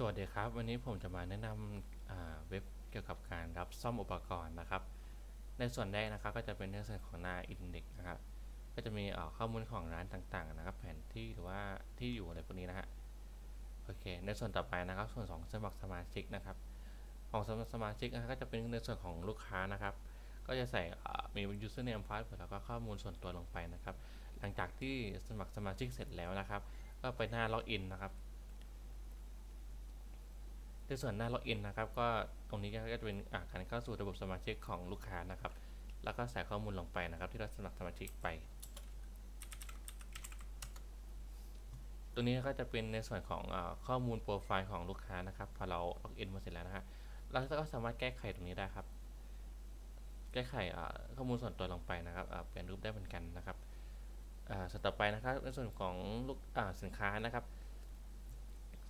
สวัสดีครับ วันนี้ผมจะมาแนะนำเว็บเกี่ยวกับการรับซ่อมอุปกรณ์นะครับ ในส่วนแรกนะครับก็จะเป็นในส่วนของหน้า Index นะครับ ก็จะมีเอ่อข้อมูลของร้านต่างๆ นะครับ แผนที่หรือว่าที่อยู่อะไรพวกนี้นะฮะโอเค ในส่วนต่อไปนะครับ ส่วนของสมัครสมาชิกนะครับ ของสมัครสมาชิกนะครับก็จะเป็นในส่วนของลูกค้านะครับ ก็จะใส่มี username password แล้วก็ข้อมูลส่วนตัวลงไปนะครับ หลังจากที่สมัครสมาชิกเสร็จแล้วนะครับ ก็ไปหน้าล็อกอินนะครับ ในส่วนหน้าล็อกอินนะครับก็ตรงนี้ก็จะเป็นการเข้าสู่ระบบสมาชิกของลูกค้านะครับ แล้วก็ใส่ข้อมูลลงไปนะครับ ที่เราสมัครสมาชิกไป ตรงนี้ก็จะเป็นในส่วนของอข้อมูลโปรไฟล์ของลูกค้านะครับ พอเราล็อกอินมาเสร็จแล้วนะฮะเราก็สามารถแก้ไขตรงนี้ได้ครับ แก้ไขข้อมูลส่วนตัวลงไปนะครับเปลี่ยนรูปได้เหมือนกันนะครับส่วนต่อไปนะครับในส่วนของลูกสินค้านะครับ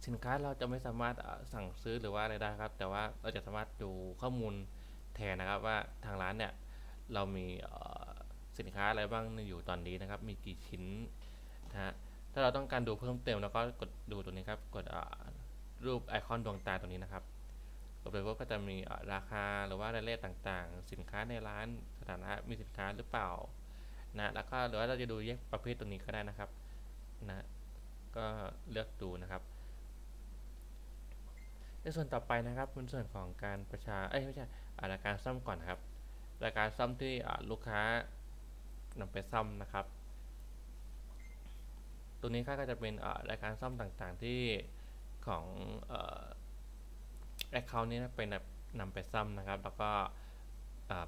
สินค้าเราจะไม่สามารถสั่งซื้อหรือว่าอะไรได้ครับ แต่ว่าเราจะสามารถดูข้อมูลแทนนะครับว่าทางร้านเนี่ยเรามีสินค้าอะไรบ้างอยู่ตอนนี้นะครับ มีกี่ชิ้นนะฮะถ้าเราต้องการดูเพิ่มเติมเราก็กดดูตรงนี้ครับ กดรูปไอคอนดวงตาตรงนี้นะครับกดไปปุ๊บก็จะมีราคาหรือว่ารายละเอียดต่างๆ สินค้าในร้านสถานะมีสินค้าหรือเปล่านะแล้วก็หรือว่าเราจะดูแยกประเภทตรงนี้ก็ได้นะครับนะก็เลือกดูนะครับ ในส่วนต่อไปนะครับเป็นส่วนของการประชาเอ้ยไม่ใช่อารายการซ่อมก่อนนะครับรายการซ่อมที่ลูกค้านำไปซ่อมนะครับ ตัวนี้ค่าก็จะเป็นอารายการซ่อมต่างๆที่ของแอคเคาท์นี้นะเป็นนำไปซ่อมนะครับ แล้วก็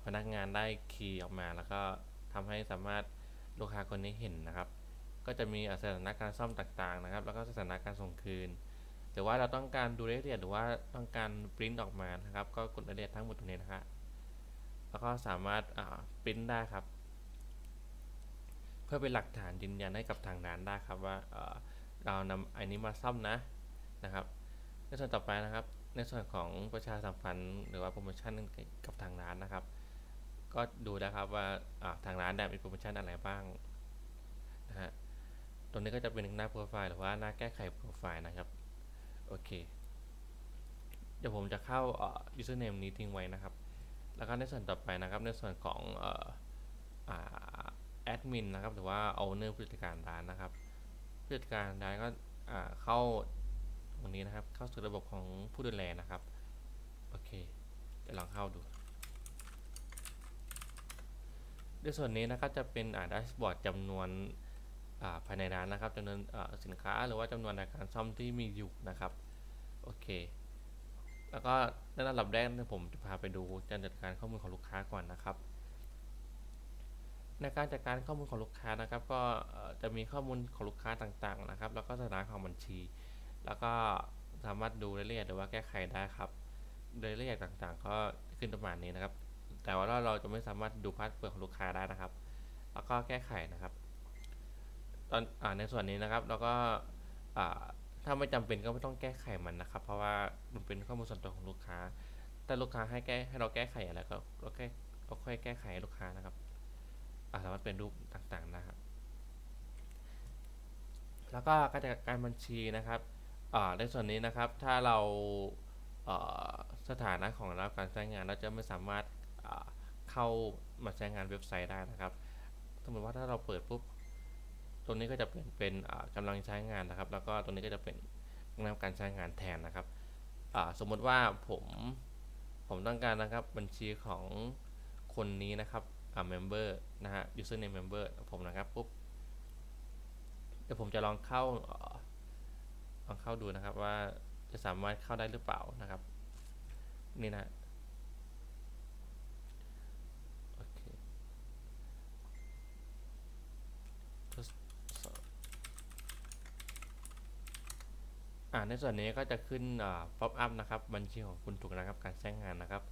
พนักงานได้คีย์ออกมา แล้วก็ทำให้สามารถลูกค้าคนนี้เห็นนะครับ ก็จะมีอ่าสถานการซ่อมต่างๆนะครับ แล้วก็สถานการส่งคืน รือว่าเราต้องการดูรายละเอียดหรือว่าต้องการปริ้นออกมานะครับ ก็กดรายละเอียดทั้งหมดตรงนี้นะครับแล้วก็สามารถปริ้นได้ครับ เพื่อเป็นหลักฐานยืนยันให้กับทางร้านได้ครับว่าเรานำอันนี้มาซ่อมนะนะครับ ในส่วนต่อไปนะครับ ในส่วนของประชาสัมพันธ์หรือว่าโปรโมชั่นกับทางร้านนะครับ ก็ดูนะครับว่าทางร้านเนี่ยมีโปรโมชั่นอะไรบ้างนะฮะตรงนี้ก็จะเป็นหน้าโปรไฟล์หรือว่าหน้าแก้ไขโปรไฟล์นะครับ เค เดี๋ยวผมจะเข้า username นี้ทิ้งไว้นะครับ แล้วก็ในส่วนต่อไปนะครับ ในส่วนของแอดมินนะครับ หรือว่า owner ผู้จัดการร้านนะครับผู้จัดการร้านก็เข้าตรงนี้นะครับ เข้าสู่ระบบของผู้ดูแลนะครับ โอเค เดี๋ยวลองเข้าดูในส่วนนี้นะครับจะเป็นอ่าดัชบอร์ดจำนวนภายในร้านนะครับจำนวนสินค้าหรือว่าจำนวนรายการซ่อมที่มีอยู่นะครับ โอเค แล้วก็ในระดับแรกนี่ยผมจะพาไปดูการจัดการข้อมูลของลูกค้าก่อนนะครับ ในการจัดการข้อมูลของลูกค้านะครับ ก็จะมีข้อมูลของลูกค้าต่างๆนะครับ แล้วก็สถานะของบัญชี แล้วก็สามารถดูรายละเอียดหรือว่าแก้ไขได้ครับรายละเอียดต่างๆ ก็ขึ้นประมาณนี้นะครับ แต่ว่าเราจะไม่สามารถดูพาสเวิร์ดของลูกค้าได้นะครับ แล้วก็แก้ไขนะครับ ตอนอในส่วนนี้นะครับแล้วก็ ถ้าไม่จำเป็นก็ไม่ต้องแก้ไขมันนะครับ เพราะว่ามันเป็นข้อมูลส่วนตัวของลูกค้าถ้าลูกค้าให้แก้ให้เราแก้ไขอะไรก็เราแก้เราค่อยแก้ไขให้ลูกค้านะครับอาสามารถเป็นรูปต่างๆนะครับ แล้วก็การจัดการบัญชีนะครับอ่าในส่วนนี้นะครับถ้าเราสถานะของเราการใช้งานเราจะไม่สามารถเข้ามาใช้งานเว็บไซต์ได้นะครับ สมมติว่าถ้าเราเปิดปุ๊บ ตรงนี้ก็จะเป็นเป็นอ่ากำลังใช้งานนะครับ แล้วก็ตรงนี้ก็จะเป็นงานการใช้งานแทนนะครับสมมติว่าผมผมต้องการนะครับบัญชีของคนนี้นะครับอ่า member นะฮะ username member ผมนะครับปุ๊บเดี๋ยวผมจะลองเข้าลองเข้าดูนะครับว่าจะสามารถเข้าได้หรือเปล่านะครับ นี่นะโอเค ทดสอบอ่า ในส่วนนี้ก็จะขึ้นอ่า pop up นะครับ บัญชีของคุณถูกนะครับ การใช้งานนะครับ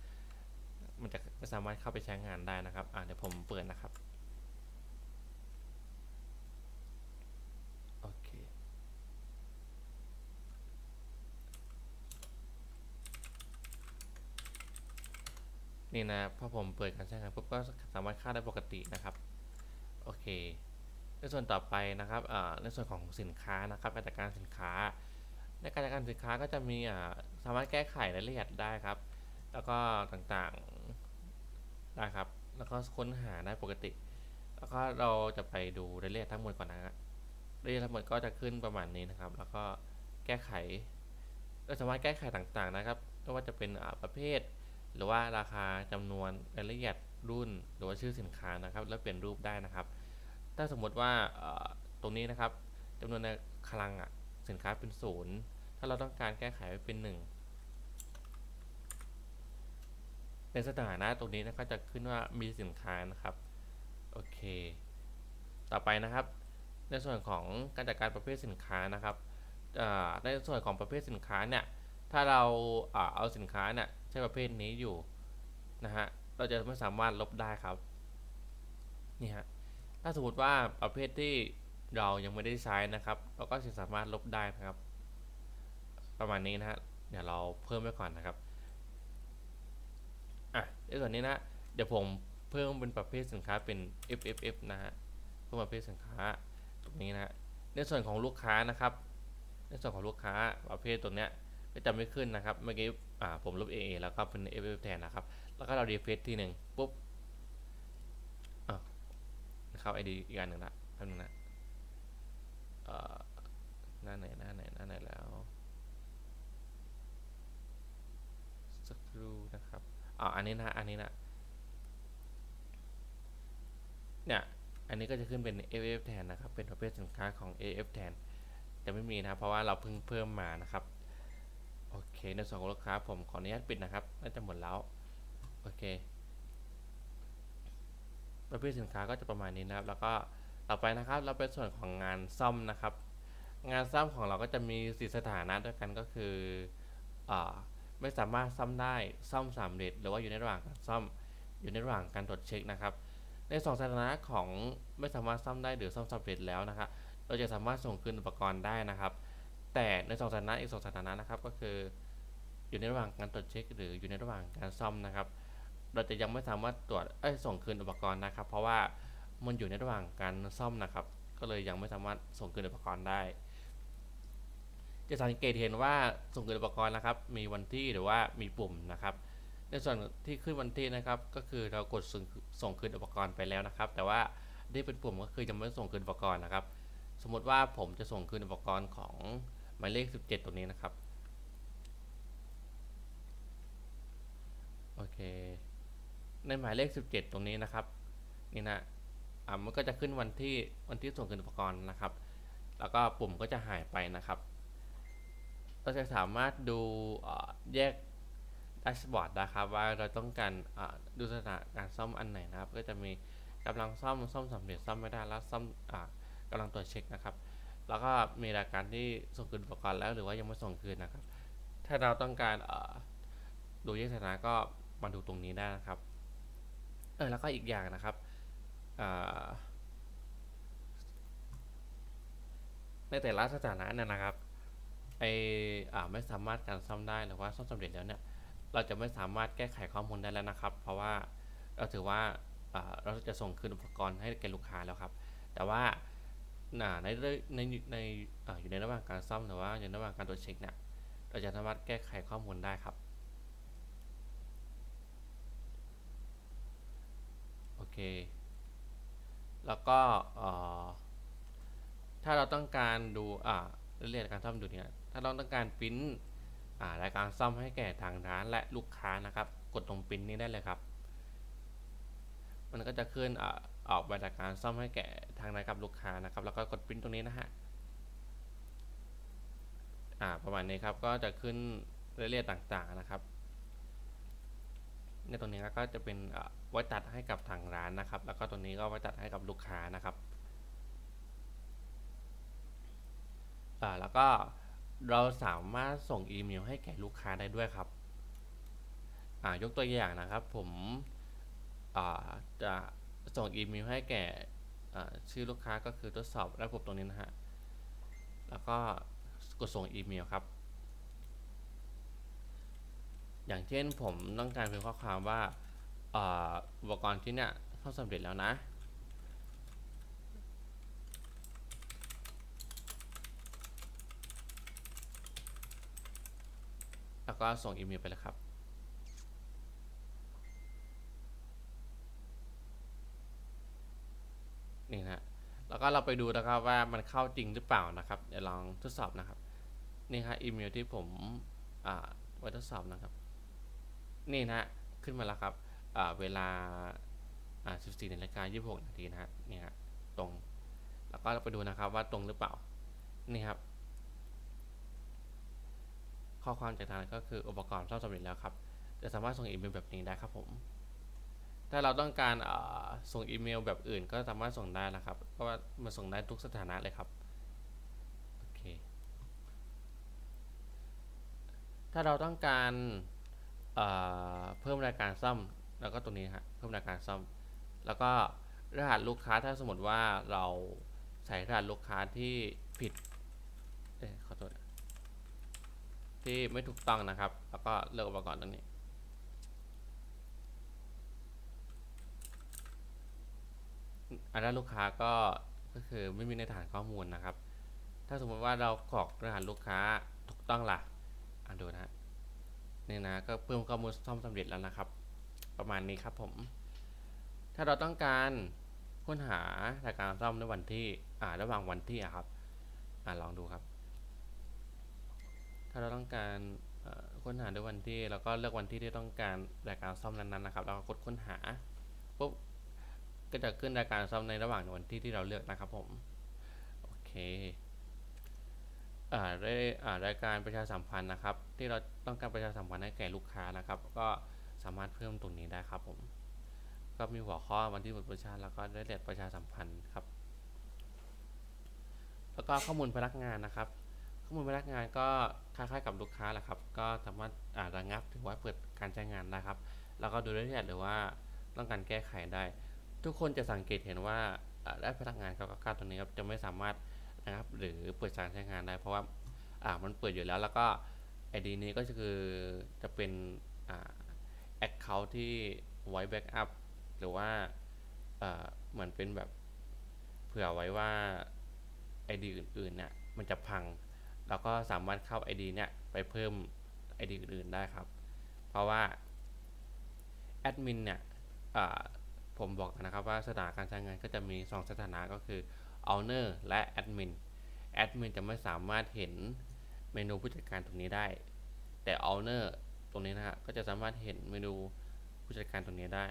มันจะไม่สามารถเข้าไปใช้งานได้นะครับอ่าเดี๋ยวผมเปิดนะครับโอเคนี่นะพอผมเปิดการใช้งานปุ๊บก็สามารถเข้าได้ปกตินะครับโอเคในส่วนต่อไปนะครับอ่าในส่วนของสินค้านะครับการจัดการสินค้า ในการจัดการสินค้าก็จะมีอ่าสามารถแก้ไขรายละเอียดได้ครับ แล้วก็ต่างๆได้ครับ แล้วก็ค้นหาได้ปกติ แล้วก็เราจะไปดูรายละเอียดทั้งหมดก่อนนะฮะรายละเอียดทั้งหมดก็จะขึ้นประมาณนี้นะครับ แล้วก็แก้ไขเราสามารถแก้ไขต่างๆนะครับไม่ว่าจะเป็นประเภท หรือว่าราคาจำนวนรายละเอียดรุ่น หรือว่าชื่อสินค้านะครับ แล้วเปลี่ยนรูปได้นะครับ ถ้าสมมติว่าตรงนี้นะครับจำนวนในคลังอะสินค้าเป็นศูนย์ ถ้าเราต้องการแก้ไขไว้เป็นหนึ่งในสถานะตรงนี้นะก็จะขึ้นว่ามีสินค้านะครับ โอเค ต่อไปนะครับ ในส่วนของการจัดการประเภทสินค้านะครับในส่วนของประเภทสินค้าเนี่ย ถ้าเราอ่าเอาสินค้าเนี่ยใช้ประเภทนี้อยู่นะฮะ เราจะไม่สามารถลบได้ครับ นี่ฮะ ถ้าสมมติว่าประเภทที่เรายังไม่ได้ใช้นะครับ เราก็จะสามารถลบได้นะครับ ประมาณนี้นะฮะเดี๋ยวเราเพิ่มไว้ก่อนนะครับอะในส่วนนี้นะเดี๋ยวผมเพิ่มเป็นประเภทสินค้าเป็น FFF นะฮะเพิ่มประเภทสินค้าตรงนี้นะฮะในส่วนของลูกค้านะครับ ในส่วนของลูกค้าประเภทตัวเนี้ยก็จะไม่ขึ้นนะครับเมื่อกี้อ่าผมลบ AA แล้วก็เป็น FFF แทนนะครับ แล้วก็เรา refresh ทีหนึ่งปุ๊บอะเข้า ID อีกอันหนึ่งละแป๊บนึงนะเอ่อหน้าไหนหน้าไหนหน้าไหนแล้ว สักครู่นะครับ อ๋ออันนี้นะอันนี้นะเนี่ยอันนี้ก็จะขึ้นเป็น AF แทนนะครับ เป็นประเภทสินค้าของ AF แทนแต่ไม่มีนะครับเพราะว่าเราเพิ่งเพิ่มมานะครับ โอเค ในส่วนของลูกค้าผมขออนุญาตปิดนะครับ น่าจะหมดแล้ว โอเค ประเภทสินค้าก็จะประมาณนี้นะครับ แล้วก็ต่อไปนะครับ เราเป็นส่วนของงานซ่อมนะครับ งานซ่อมของเราก็จะมีสีสถานะด้วยกันก็คืออ่า ไม่สามารถซ่อมได้ซ่อมสำเร็จ หรือว่าอยู่ในระหว่างการซ่อมอยู่ในระหว่างการตรวจเช็คนะครับ ในสองสถานะของไม่สามารถซ่อมได้หรือซ่อมสำเร็จแล้วนะครับเราจะสามารถส่งคืนอุปกรณ์ได้นะครับ แต่ในสองสถานะอีกสองสถานะนะครับก็คือ อยู่ในระหว่างการตรวจเช็ค หรืออยู่ในระหว่างการซ่อมนะครับ เราจะยังไม่สามารถตรวจเอ้ส่งคืนอุปกรณ์นะครับ เพราะว่ามันอยู่ในระหว่างการซ่อมนะครับ ก็เลยยังไม่สามารถส่งคืนอุปกรณ์ได้ จะสังเกตเห็นว่าส่งคืนอุปกรณ์นะครับ มีวันที่หรือว่ามีปุ่มนะครับ ในส่วนที่ขึ้นวันที่นะครับ ก็คือเรากดส่งส่งคืนอุปกรณ์ไปแล้วนะครับ แต่ว่าที่เป็นปุ่มก็คือยังไม่ส่งคืนอุปกรณ์นะครับ สมมติว่าผมจะส่งคืนอุปกรณ์ของหมายเลข 17 ตรงนี้นะครับโอเค ในหมายเลข 17 ตรงนี้นะครับนี่นะอ่ามันก็จะขึ้นวันที่วันที่ส่งคืนอุปกรณ์นะครับ แล้วก็ปุ่มก็จะหายไปนะครับ เราจะสามารถดูแยกแดชบอร์ดนะครับว่าเราต้องการดูสถานการซ่อมอันไหนนะครับ ก็จะมีกำลังซ่อมซ่อมสำเร็จซ่อมไม่ได้แล้วซ่อมอ่ากำลังตรวจเช็คนะครับ แล้วก็มีรายการที่ส่งคืนอุปกรณ์แล้วหรือว่ายังไม่ส่งคืนนะครับ ถ้าเราต้องการดูแยกสถานะก็มาดูตรงนี้ได้นะครับเออแล้วก็อีกอย่างนะครับอ่าในแต่ละสถานะเนี่ยนะครับ ไออ่าไม่สามารถการซ่อมได้หรือว่าซ่อมสำเร็จแล้วเนี่ยเราจะไม่สามารถแก้ไขข้อมูลได้แล้วนะครับ เพราะว่าเราถือว่าอ่าเราจะส่งคืนอุปกรณ์ให้แก่ลูกค้าแล้วครับ แต่ว่าอ่าในในในอ่าอยู่ในระหว่างการซ่อมหรือว่าอยู่ในระหว่างการตรวจเช็คเนี่ยเราจะสามารถแก้ไขข้อมูลได้ครับโอเค แล้วก็อ่อถ้าเราต้องการดูอ่าเรื่องการซ่อมดูเนี่ย ถ้าเราต้องการปริ้นรายการซ่อมให้แก่ทางร้านและลูกค้านะครับ กดตรงปริ้นนี้ได้เลยครับ มันก็จะขึ้นออกใบรายการซ่อมให้แก่ทางร้านกับลูกค้านะครับ แล้วก็กดปริ้นตรงนี้นะฮะอ่าประมาณนี้ครับก็จะขึ้นรายละเอียดต่างๆนะครับในตรงนี้ก็จะเป็นไว้ตัดให้กับทางร้านนะครับ แล้วก็ตรงนี้ก็ไว้ตัดให้กับลูกค้านะครับอ่าแล้วก็ เราสามารถส่งอีเมลให้แก่ลูกค้าได้ด้วยครับอ่ายกตัวอย่างนะครับ ผมอ่าจะส่งอีเมลให้แก่อ่าชื่อลูกค้าก็คือทดสอบระบบตรงนี้นะฮะ แล้วก็กดส่งอีเมลครับ อย่างเช่นผมต้องการเป็นข้อความว่าอ่าอุปกรณ์ที่เนี่ยเข้าสำเร็จแล้วนะ แล้วก็ส่งอีเมลไปเลยครับนี่นะแล้วก็เราไปดูนะครับว่ามันเข้าจริงหรือเปล่านะครับ เดี๋ยวลองทดสอบนะครับ นี่ครับอีเมลที่ผมอ่าไว้ทดสอบนะครับ นี่นะขึ้นมาแล้วครับเวลา 14นาฬิกา26นาทีนะฮะนี่ฮะตรง แล้วก็เราไปดูนะครับว่าตรงหรือเปล่า นี่ครับ ข้อความจากทางนั้นก็คืออุปกรณ์ซ่อมสำเร็จแล้วครับจะสามารถส่งอีเมลแบบนี้ได้ครับผม ถ้าเราต้องการส่งอีเมลแบบอื่น ก็สามารถส่งได้นะครับเพราะว่ามันส่งได้ทุกสถานะเลยครับโอเคถ้าเราต้องการเเพิ่มรายการซ่อมแล้วก็ตรงนี้ฮะเพิ่มรายการซ่อม แล้วก็รหัสลูกค้าถ้าสมมติว่าเราใส่รหัสลูกค้าที่ผิด เอ้ยขอโทษ ที่ไม่ถูกต้องนะครับ แล้วก็เลือกอุปกรณ์ตรงนี้ อันนั้นลูกค้าก็ก็คือไม่มีในฐานข้อมูลนะครับ ถ้าสมมติว่าเรากรอกรหัสลูกค้าถูกต้องล่ะอ่านดูนะนี่นะก็เพิ่มข้อมูลซ่อมสำเร็จแล้วนะครับ ประมาณนี้ครับผม ถ้าเราต้องการค้นหารายการซ่อมในวันที่อ่าระหว่างวันที่อะครับ อ่าลองดูครับ ถ้าเราต้องการค้นหาด้วยวันที่ แล้วก็เลือกวันที่ที่ต้องการรายการซ่อมนั้นๆนะครับ แล้วก็กดค้นหาปุ๊บก็จะขึ้นรายการซ่อมในระหว่างวันที่ที่เราเลือกนะครับผม โอเคอ่าได้อ่ารายการประชาสัมพันธ์นะครับ ที่เราต้องการประชาสัมพันธ์ให้แก่ลูกค้านะครับ ก็สามารถเพิ่มตรงนี้ได้ครับผม ก็มีหัวข้อวันที่หมดประชาแล้วก็ได้เรียกประชาสัมพันธ์ครับ แล้วก็ข้อมูลพนักงานนะครับ ข้อมูลพนักงานก็คล้ายๆกับลูกค้าแหละครับ ก็สามารถระงับหรือว่าเปิดการใช้งานได้ครับ แล้วก็ดูรายละเอียดหรือว่าต้องการแก้ไขได้ ทุกคนจะสังเกตเห็นว่าได้พนักงาน999ตรงนี้ครับจะไม่สามารถนะครับหรือเปิดการใช้งานได้ เพราะว่าอ่ามันเปิดอยู่แล้วแล้วก็ ID นี้ก็คือจะเป็นอ่า Account ที่ไว้แบ็กอัพหรือว่าเอ่อเหมือนเป็นแบบเผื่อไว้ว่า ID อื่นๆเนี่ยมันจะพัง เราก็สามารถเข้า ID เนี่ยไปเพิ่ม ID อื่นๆได้ครับ เพราะว่าแอดมินเนี่ยผมบอกนะครับว่าสถานการใช้งานก็จะมี 2 สถานะก็คือ owner และแอดมินแอดมินจะไม่สามารถเห็นเมนูผู้จัดการตรงนี้ได้ แต่ owner ตรงนี้นะฮะก็จะสามารถเห็นเมนูผู้จัดการตรงนี้ได้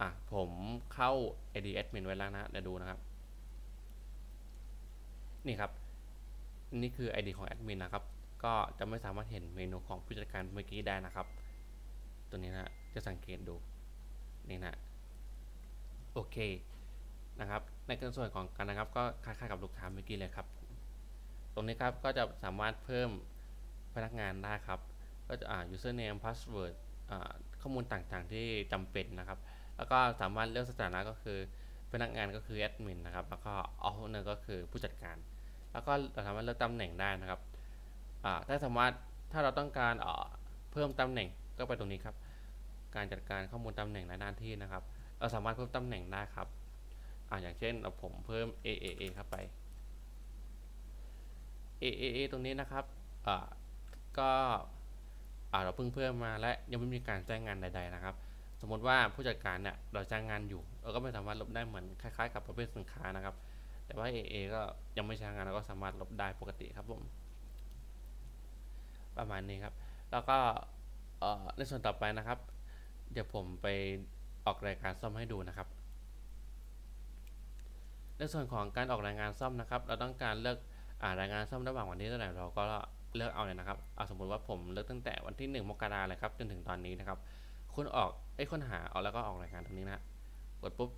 อะผมเข้า ID admin ไว้แล้วนะเดี๋ยวดูนะครับ นี่ครับ นี่คือ ID ของแอดมินนะครับ ก็จะไม่สามารถเห็นเมนูของผู้จัดการเมื่อกี้ได้นะครับ ตัวนี้นะจะสังเกตดูนี่นะโอเคนะครับในส่วนของกันนะครับก็คล้ายๆกับลูกค้าเมื่อกี้เลยครับ ตรงนี้ครับก็จะสามารถเพิ่มพนักงานได้ครับ ก็จะอ่า username password อ่าข้อมูลต่างๆที่จำเป็นนะครับ แล้วก็สามารถเลือกสถานะก็คือพนักงานก็คือแอดมินนะครับ แล้วก็ owner ก็คือผู้จัดการ แล้วก็เราสามารถเลือกตำแหน่งได้นะครับถ้าสามารถถ้าเราต้องการเพิ่มตำแหน่งก็ไปตรงนี้ครับ การจัดการข้อมูลตำแหน่งและหน้าที่นะครับ เราสามารถเพิ่มตำแหน่งได้ครับออย่างเช่นเอาผมเพิ่ม AAA เข้าไป AAA ตรงนี้นะครับก็เราเพิ่งเพิ่มมาและยังไม่มีการจ้างงานใด ๆนะครับ สมมติว่าผู้จัดการเนี่ยเราจ้างงานอยู่ เราก็ไม่สามารถลบได้เหมือนคล้ายๆ กับประเภทสินค้านะครับ แต่ว่า AA ก็ยังไม่ใช้งานเราก็สามารถลบได้ปกติครับผม ประมาณนี้ครับ แล้วก็ในส่วนต่อไปนะครับ เดี๋ยวผมไปออกรายการซ่อมให้ดูนะครับ ในส่วนของการออกรายงานซ่อมนะครับ เราต้องการเลือกอ่ารายงานซ่อมระหว่างวันที่เท่าไหร่เราก็เลือกเอาเลยนะครับเอาสมมติว่าผมเลือกตั้งแต่วันที่ 1 มกราเลยครับจนถึงตอนนี้นะครับคุณออกไอ้ค้นหาเอาแล้วก็ออกรายงานตรงนี้นะกดปุ๊บ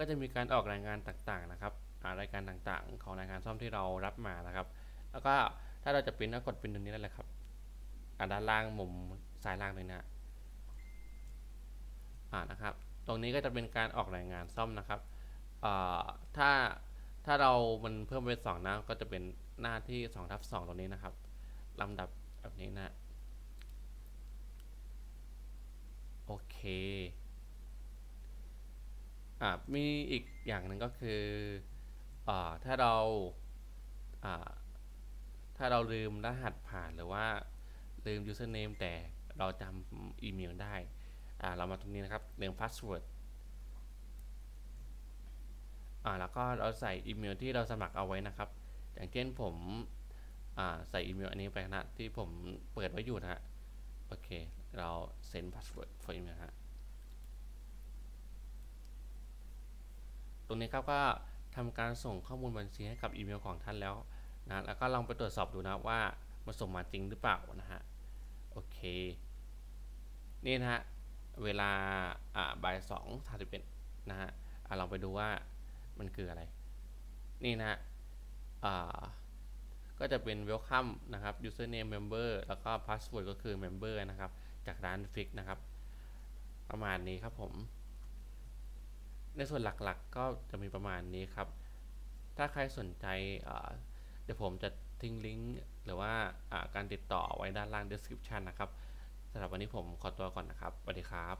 ก็จะมีการออกรายงานต่างๆนะครับรายการต่างๆ ของรายงานซ่อมที่เรารับมานะครับ แล้วก็ถ้าเราจะปริ้นก็กดปริ้นตรงนี้ได้เลยครับด้านล่างมุมซ้ายล่างตรงนี้นะครับ ตรงนี้ก็จะเป็นการออกรายงานซ่อมนะครับถ้าถ้าเรามันเพิ่มเป็นสองหน้าก็จะเป็นหน้าที่2ทับ2ตรงนี้นะครับลำดับแบบนี้นะ โอเค อ่ามีอีกอย่างหนึ่งก็คืออ่าถ้าเราอ่าถ้าเราลืมรหัสผ่านหรือว่าลืม username แต่เราจำอีเมลได้อ่าเรามาตรงนี้นะครับเรื่อง password อ่าแล้วก็เราใส่อีเมลที่เราสมัครเอาไว้นะครับ อย่างเช่นผมอ่าใส่อีเมลอันนี้ไปนะที่ผมเปิดไว้อยู่นะฮะโอเค เรา send password for email ฮะ ตรงนี้ครับก็ทำการส่งข้อมูลบัญชีให้กับอีเมลของท่านแล้วนะแล้วก็ลองไปตรวจสอบดูนะว่ามันส่งมาจริงหรือเปล่านะฮะโอเคนี่นะฮะเวลาอ่าบ่ายสองสามสิบเอ็ดนะฮะอะลองไปดูว่ามันคืออะไร นี่นะฮะอ่าก็จะเป็น welcome นะครับ username member แล้วก็ password ก็คือ member นะครับ จากร้าน fix นะครับ ประมาณนี้ครับผม ในส่วนหลักๆก็จะมีประมาณนี้ครับ ถ้าใครสนใจเดี๋ยวผมจะทิ้งลิงก์หรือว่าอ่าการติดต่อไว้ด้านล่าง description นะครับสำหรับวันนี้ผมขอตัวก่อนนะครับสวัสดีครับ